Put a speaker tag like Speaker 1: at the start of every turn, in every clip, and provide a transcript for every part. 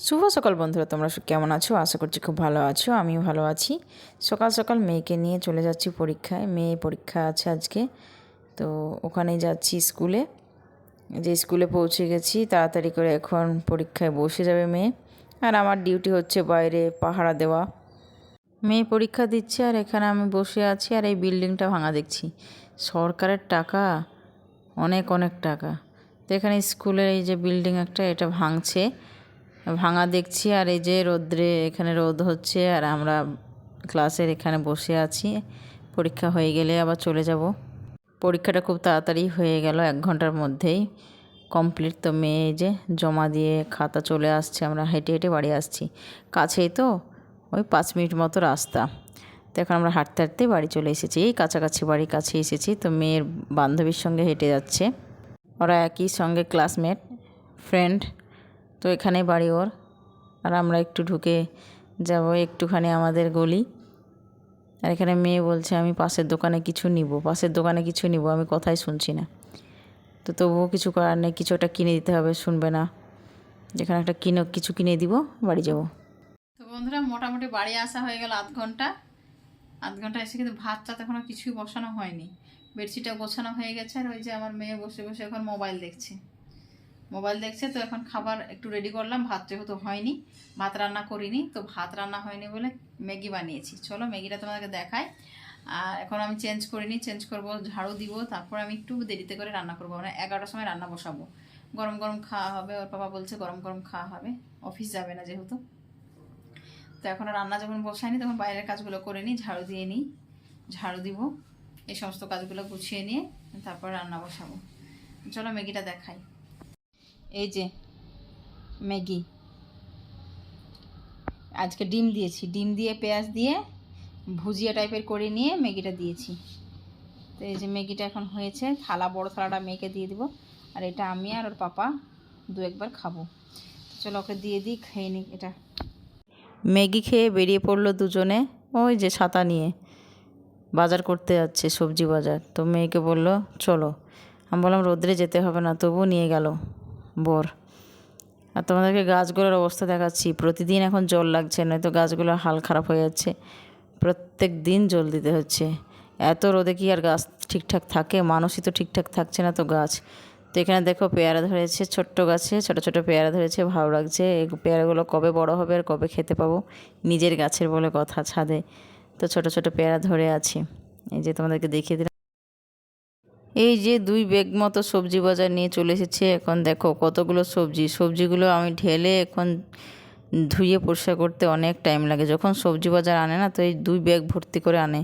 Speaker 1: শুভ সকাল বন্ধুরা, তোমরা কেমন আছো? আশা করছি খুব ভালো আছো, আমিও ভালো আছি। সকাল সকাল মেয়েকে নিয়ে চলে যাচ্ছি পরীক্ষায়, মেয়ে পরীক্ষা আছে আজকে। তো ওখানে যাচ্ছি স্কুলে। যে স্কুলে পৌঁছে গেছি, তাড়াতাড়ি করে এখন পরীক্ষায় বসে যাবে মেয়ে। আর আমার ডিউটি হচ্ছে বাইরে পাহারা দেওয়া। মেয়ে পরীক্ষা দিচ্ছে আর এখানে আমি বসে আছি আর এই বিল্ডিংটা ভাঙা দেখছি। সরকারের টাকা? অনেক অনেক টাকা। তো এখানে স্কুলের এই যে বিল্ডিং একটা, এটা ভাঙছে। ভাঙা দেখছি আর এই যে রোদ্রে এখানে রোদ হচ্ছে আর আমরা ক্লাসের এখানে বসে আছি। পরীক্ষা হয়ে গেলে আবার চলে যাব। পরীক্ষাটা খুব তাড়াতাড়ি হয়ে গেল এক ঘণ্টার মধ্যেই। কমপ্লিট তো মেয়ে যে জমা দিয়ে খাতা চলে আসছে, আমরা হেঁটে হেঁটে বাড়ি আসছি। কাছেই তো ওই পাঁচ মিনিট মতো রাস্তা। তো এখন আমরা হাঁটতে হাঁটতে বাড়ি চলে এসেছি। এই কাছাকাছি বাড়ির কাছে এসেছি, তো মেয়ের বান্ধবীর সঙ্গে হেঁটে যাচ্ছে। ওরা একই সঙ্গে ক্লাসমেট ফ্রেন্ড তো এখানেই বাড়ি ওর। আর আমরা একটু ঢুকে যাব একটুখানি আমাদের গলি। আর এখানে মেয়ে বলছে, আমি পাশের দোকানে কিছু নিব। পাশের দোকানে কিছু নিব। আমি কথাই শুনছি না। তো তবুও কিছু করার নেই, কিছু একটা কিনে দিতে হবে, শুনবে না। যেখানে একটা কিনে, কিছু কিনে দিব, বাড়ি যাব।
Speaker 2: তো বন্ধুরা, মোটামুটি বাড়ি আসা হয়ে গেল আধ ঘণ্টা। আধ ঘণ্টা এসে কিন্তু ভাত টাত এখনও কিছুই বসানো হয়নি। বেডশিটটা গোছানো হয়ে গেছে। আর ওই যে আমার মেয়ে বসে বসে এখন মোবাইল দেখছে। মোবাইল দেখছে, তো এখন খাবার একটু রেডি করলাম, ভাত যেহেতু হয়নি, ভাত রান্না করিনি, তো ভাত রান্না হয়নি বলে ম্যাগি বানিয়েছি। চলো ম্যাগিটা তোমাদেরকে দেখাই। আর এখন আমি চেঞ্জ করিনি চেঞ্জ করব, ঝাড়ু দিব, তারপর আমি একটু দেরিতে করে রান্না করব মানে এগারোটার সময় রান্না বসাবো। গরম গরম খাওয়া হবে, ওর বাবা বলছে গরম গরম খাওয়া হবে অফিস যাবে না যেহেতু। তো এখন রান্না যখন বসাইনি, তখন বাইরের কাজগুলো করে নিই, ঝাড়ু দিয়ে নিই, ঝাড়ু দিব, এই সমস্ত কাজগুলো গুছিয়ে নিয়ে তারপর রান্না বসাবো। চলো ম্যাগিটা দেখাই। এই যে, ম্যাগি। আজকে ডিম দিয়েছি। ডিম দিয়ে পেঁয়াজ দিয়ে ভুজিয়া টাইপের করে নিয়ে ম্যাগিটা দিয়েছি। তো এই যে ম্যাগিটা এখন হয়েছে, থালা, বড় থালাটা মেয়েকে দিয়ে দিব। আর এটা আমি আর ওর পাপা দু একবার খাব। চলো ওকে দিয়ে দিই, খেয়ে নিই এটা।
Speaker 1: ম্যাগি খেয়ে বেরিয়ে পড়ল দুজনে, ওই যে ছাতা নিয়ে। বাজার করতে যাচ্ছে, সবজি বাজার। তো মেয়েকে বলল, চলো। আমি বললাম, রোদ্রে যেতে হবে না। তবু নিয়ে গেল। বর। আর তোমাদেরকে গাছগুলোর অবস্থা দেখাচ্ছি। প্রতিদিন এখন জল লাগছে, নয়তো গাছগুলোর হাল খারাপ হয়ে যাচ্ছে। প্রত্যেক দিন জল দিতে হচ্ছে। এত রোদে কি আর গাছ ঠিকঠাক থাকে? মানুষই তো ঠিকঠাক থাকছে না তো গাছ। তো এখানে দেখো পেয়ারা ধরেছে, ছোট্ট গাছে, ছোট ছোট পেয়ারা ধরেছে, ভালো লাগছে। এই পেয়ারাগুলো কবে বড় হবে আর কবে খেতে পাবো? নিজের গাছের বলে কথা ছাদে। তো ছোট ছোট পেয়ারা ধরে আছে। এই যে তোমাদেরকে দেখিয়ে দিলাম। এই যে দুই ব্যাগ মতো সবজি বাজার নিয়ে চলে এসেছে। এখন দেখো কতগুলো সবজি। সবজিগুলো আমি ঢেলে এখন ধুয়ে পরিষ্কার করতে অনেক টাইম লাগে। যখন সবজি বাজার আনে না, তো এই দুই ব্যাগ ভর্তি করে আনে।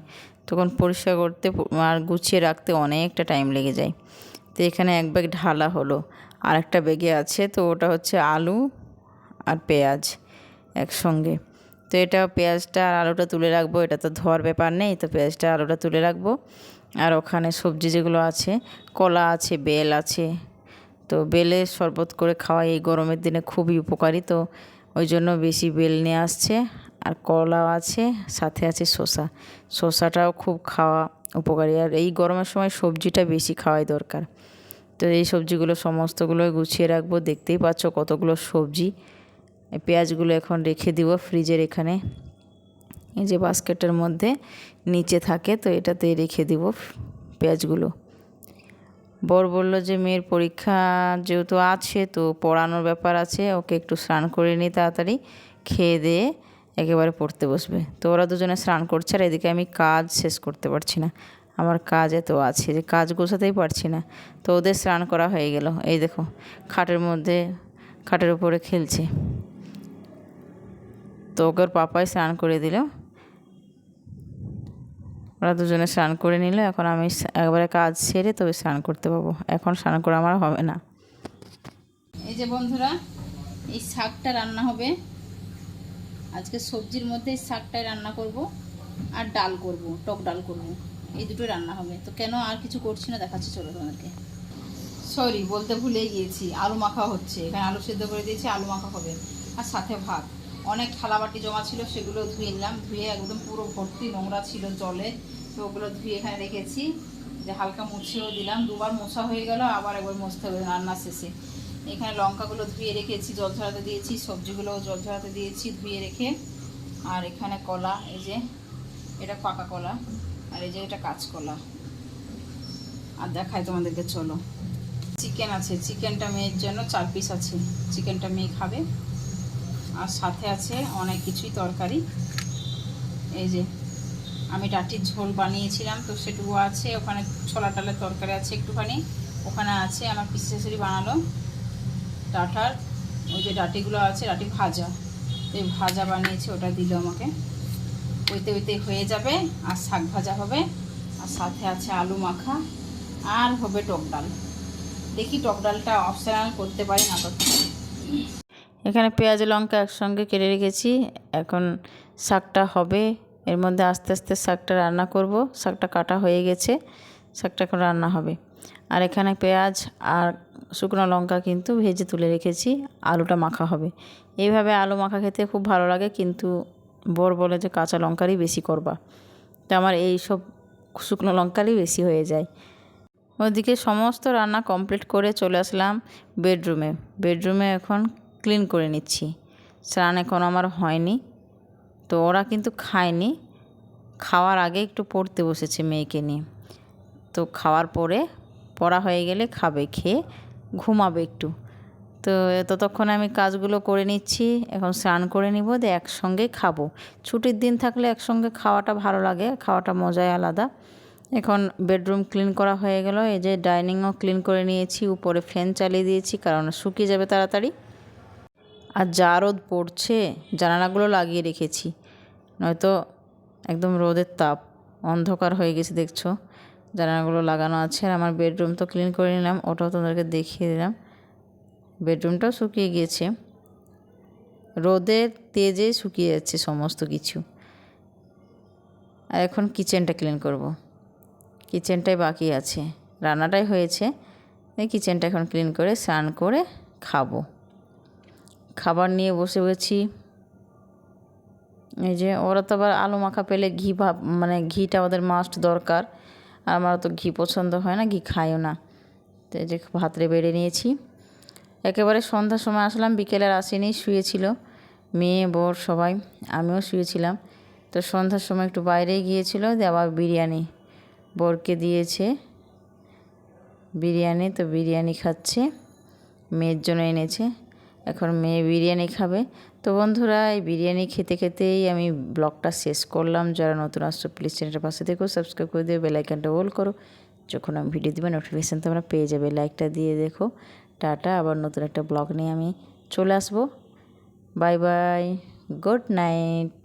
Speaker 1: তখন পরিষ্কার করতে আর গুছিয়ে রাখতে অনেকটা টাইম লেগে যায়। তো এখানে এক ব্যাগ ঢালা হলো। আর একটা ব্যাগে আছে, তো ওটা হচ্ছে আলু আর পেঁয়াজ একসঙ্গে। তো এটা পেঁয়াজটা আর আলুটা তুলে রাখব। এটা তো ধোয়ার ব্যাপার নেই, তো পেঁয়াজটা আলুটা তুলে রাখব। আর ওখানে সবজি যেগুলো আছে, কলা আছে, বেল আছে। তো বেলের শরবত করে খাওয়া এই গরমের দিনে খুবই উপকারী। তো ওই জন্য বেশি বেল নিয়ে আসছে। আর কলাও আছে, সাথে আছে শসা। শসাটাও খুব খাওয়া উপকারী। আর এই গরমের সময় সবজিটা বেশি খাওয়াই দরকার। তো এই সবজিগুলো, সমস্তগুলোই গুছিয়ে রাখব। দেখতেই পাচ্ছ কতগুলো সবজি। পেঁয়াজগুলো এখন রেখে দিব ফ্রিজের এখানে। এই যে বাস্কেটের মধ্যে নিচে থাকে, তো এটাতে রেখে দিব পেঁয়াজগুলো। বর বলল যে, মেয়ের পরীক্ষা যেহেতু আছে, তো পড়ানোর ব্যাপার আছে, ওকে একটু স্নান করে নিই তাড়াতাড়ি, খেয়ে দিয়ে একেবারে পড়তে বসবে। তো ওরা দুজনে স্নান করছে, আর এদিকে আমি কাজ শেষ করতে পারছি না। আমার কাজ এত আছে যে, কাজ গোছাতেই পারছি না। তো ওদের স্নান করা হয়ে গেল। এই দেখো, খাটের মধ্যে, খাটের উপরে খেলছে। তো ওকে পাপাই স্নান করে দিল। ওরা দুজনে স্নান করে নিল, এখন আমি একবারে কাজ সেরে তবে স্নান করতে পাবো। এখন স্নান করা আমার হবে না।
Speaker 2: এই যে বন্ধুরা, এই শাকটা রান্না হবে। আজকে সবজির মধ্যে এই শাকটাই রান্না করব আর ডাল করব, টক ডাল করব। এই দুটো রান্না হবে। তো কেন আর কিছু করছি না দেখাচ্ছি, চলো তোমাদেরকে। সরি বলতে ভুলেই গিয়েছি। আলু মাখা হচ্ছে। এখানে আলু সেদ্ধ করে দিয়েছি, আলু মাখা হবে। আর সাথে ভাত। অনেক থালা বাটি জমা ছিল, সেগুলো ধুয়ে নিলাম। ধুয়ে একদম পুরো ভর্তি নোংরা ছিল জলে, তো ওগুলো ধুয়ে এখানে রেখেছি। যে হালকা মুছেও দিলাম। দুবার মোছা হয়ে গেল, আবার একবার মুছতে হবে রান্না শেষে। এখানে লঙ্কাগুলো ধুয়ে রেখেছি, জল ঝরাতে দিয়েছি সবজিগুলো জল ঝরাতে দিয়েছি ধুয়ে রেখে। আর এখানে কলা, এই যে, এটা পাকা কলা, আর এই যে এটা কাঁচকলা আর দেখাই তোমাদেরকে, চলো। চিকেন আছে, চিকেনটা মেয়ের জন্য চার পিস আছে। চিকেনটা মেয়ে খাবে। আর সাথে আছে অনেক কিছুই তরকারি। এই যে, আমি ডাটির ঝোল বানিয়েছিলাম, তো সেটুকু আছে। ওখানে ছোলা টালের তরকারি আছে একটুখানি। ওখানে আছে আমার পিসি বানালো ডাটার। ওই যে ডাটিগুলো আছে, ডাটি ভাজা। তো এই ভাজা বানিয়েছে, ওটা দিল আমাকে। ওইতে ওইতে হয়ে যাবে, আর শাক ভাজা হবে। আর সাথে আছে আলু মাখা, আর হবে টক ডাল। দেখি টক ডালটা অপশনাল করতে পারি না করতে
Speaker 1: এখানে পেঁয়াজ, লঙ্কা একসঙ্গে কেটে রেখেছি। এখন শাকটা হবে। এর মধ্যে আস্তে আস্তে শাকটা রান্না করব। শাকটা কাটা হয়ে গেছে। শাকটা এখন রান্না হবে। আর এখানে পেঁয়াজ আর শুকনো লঙ্কা কিন্তু ভেজে তুলে রেখেছি। আলুটা মাখা হবে। এইভাবে আলু মাখা খেতে খুব ভালো লাগে, কিন্তু বর বলে যে কাঁচা লঙ্কারই বেশি করবা। তো আমার এই সব শুকনো লঙ্কারই বেশি হয়ে যায়। ওদিকে সমস্ত রান্না কমপ্লিট করে চলে আসলাম বেডরুমে। বেডরুমে এখন ক্লিন করে নিচ্ছি। স্নান এখন আমার হয়নি, তো ওরা কিন্তু খায়নি। খাওয়ার আগে একটু পড়তে বসেছে মেয়েকে নিয়ে। তো খাওয়ার পরে পড়া হয়ে গেলে খাবে, খেয়ে ঘুমাবে একটু। তো ততক্ষণে আমি কাজগুলো করে নিচ্ছি, এখন স্নান করে নিব, দিয়ে একসঙ্গে খাব। ছুটির দিন থাকলে একসঙ্গে খাওয়াটা ভালো লাগে, খাওয়াটা মজাই আলাদা। এখন বেডরুম ক্লিন করা হয়ে গেল, এই যে ডাইনিংও ক্লিন করে নিয়েছি, উপরে ফ্যান চালিয়ে দিয়েছি, কারণ শুকিয়ে যাবে তাড়াতাড়ি। আর যা রোদ পড়ছে, জানালাগুলো লাগিয়ে রেখেছি। নয়তো একদম রোদের তাপ, অন্ধকার হয়ে গেছে, দেখছ? জানালাগুলো লাগানো আছে আর আমার বেডরুম তো ক্লিন করে নিলাম, ওটাও তোমাদেরকে দেখিয়ে দিলাম। বেডরুমটাও শুকিয়ে গিয়েছে। রোদের তেজে শুকিয়ে যাচ্ছে সমস্ত কিছু। আর এখন কিচেনটা ক্লিন করব। কিচেনটাই বাকি আছে। রান্নাটাই হয়েছে। কিচেনটা এখন ক্লিন করে, স্নান করে খাব। খাবার নিয়ে বসে গেছি। এই যে, ওরা তো আবার আলু মাখা পেলে ঘি ভাব মানে ঘিটা ওদের মাস্ট দরকার। আর আমার তো ঘি পছন্দ হয় না, ঘি খাইও না। তো এই যে ভাতরে বেড়ে নিয়েছি। একেবারে সন্ধ্যার সময় আসলাম, বিকেলের আসেনি, শুয়েছিল। মেয়ে, বর সবাই, আমিও শুয়েছিলাম। তো সন্ধ্যার সময় একটু বাইরে গিয়েছিল, দিয়ে আবার বিরিয়ানি। বরকে দিয়েছে বিরিয়ানি, তো বিরিয়ানি খাচ্ছে। মেয়ের জন্য এনেছে। এখন মেয়ে বিরিয়ানি খাবে। তো বন্ধুরা, এই বিরিয়ানি খেতে খেতেই আমি ব্লগটা শেষ করলাম। যারা নতুন আসছো প্লিজ চ্যানেলটা পাশে দেখো সাবস্ক্রাইব করে দেবে বেলাইকানটা ওল করো। যখন আমি ভিডিও দেবো নোটিফিকেশান তোমরা পেয়ে যাবে। লাইকটা দিয়ে দেখো। টাটা, আবার নতুন একটা ব্লগ নিয়ে আমি চলে আসব। Bye bye good night